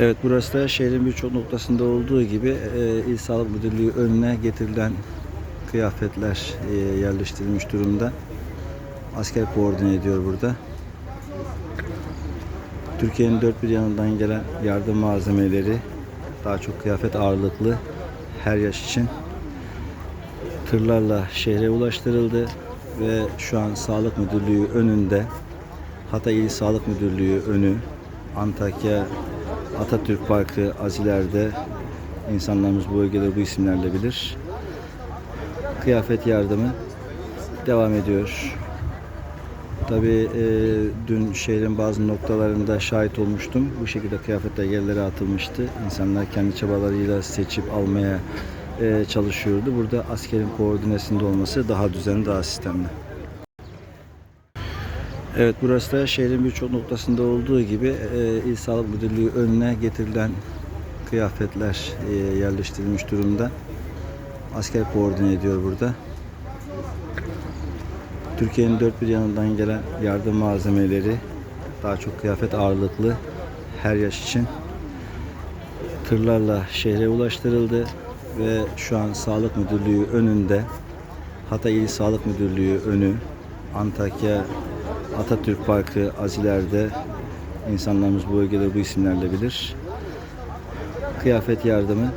Evet burası da şehrin birçok noktasında olduğu gibi e, İl Sağlık Müdürlüğü önüne getirilen kıyafetler e, yerleştirilmiş durumda. Asker koordine ediyor burada. Türkiye'nin dört bir yanından gelen yardım malzemeleri daha çok kıyafet ağırlıklı her yaş için tırlarla şehre ulaştırıldı ve şu an Sağlık Müdürlüğü önünde Hatay İl Sağlık Müdürlüğü önü Antakya Atatürk Parkı Aziler'de insanlarımız bu bölgede bu isimlerle bilir. Kıyafet yardımı devam ediyor. Tabii e, dün şehrin bazı noktalarında şahit olmuştum. Bu şekilde kıyafetler yerlere atılmıştı. İnsanlar kendi çabalarıyla seçip almaya e, çalışıyordu. Burada askerin koordinesinde olması daha düzenli, daha sistemli. Evet burası da şehrin birçok noktasında olduğu gibi e, İl Sağlık Müdürlüğü önüne getirilen kıyafetler e, yerleştirilmiş durumda. Asker koordine ediyor burada. Türkiye'nin dört bir yanından gelen yardım malzemeleri daha çok kıyafet ağırlıklı her yaş için tırlarla şehre ulaştırıldı ve şu an Sağlık Müdürlüğü önünde Hatay İl Sağlık Müdürlüğü önü Antakya Atatürk Parkı Aziler'de insanlarımız bu bölgede bu isimlerle bilir. Kıyafet yardımı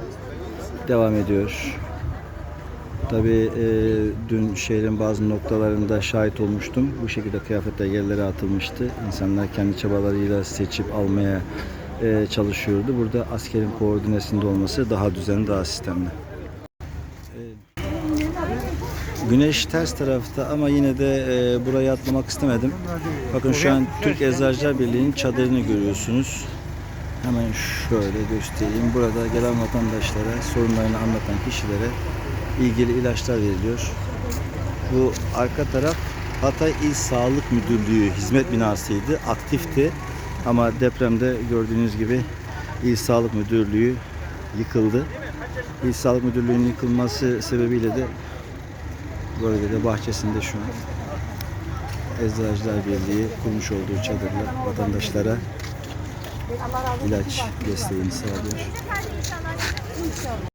devam ediyor. Tabii e, dün şehrin bazı noktalarında şahit olmuştum. Bu şekilde kıyafetler yerlere atılmıştı. İnsanlar kendi çabalarıyla seçip almaya e, çalışıyordu. Burada askerin koordinesinde olması daha düzenli, daha sistemli. E, Güneş ters tarafta ama yine de e, burayı atlamak istemedim. Bakın şu an Türk Eczacılar Birliği'nin çadırını görüyorsunuz. Hemen şöyle göstereyim. Burada gelen vatandaşlara, sorunlarını anlatan kişilere ilgili ilaçlar veriliyor. Bu arka taraf Hatay İl Sağlık Müdürlüğü hizmet binasıydı. Aktifti. Ama depremde gördüğünüz gibi İl Sağlık Müdürlüğü yıkıldı. İl Sağlık Müdürlüğü'nün yıkılması sebebiyle de bölgede bahçesinde şu an Eczacılar Birliği kurmuş olduğu çadırla vatandaşlara ilaç desteğini sağlıyor.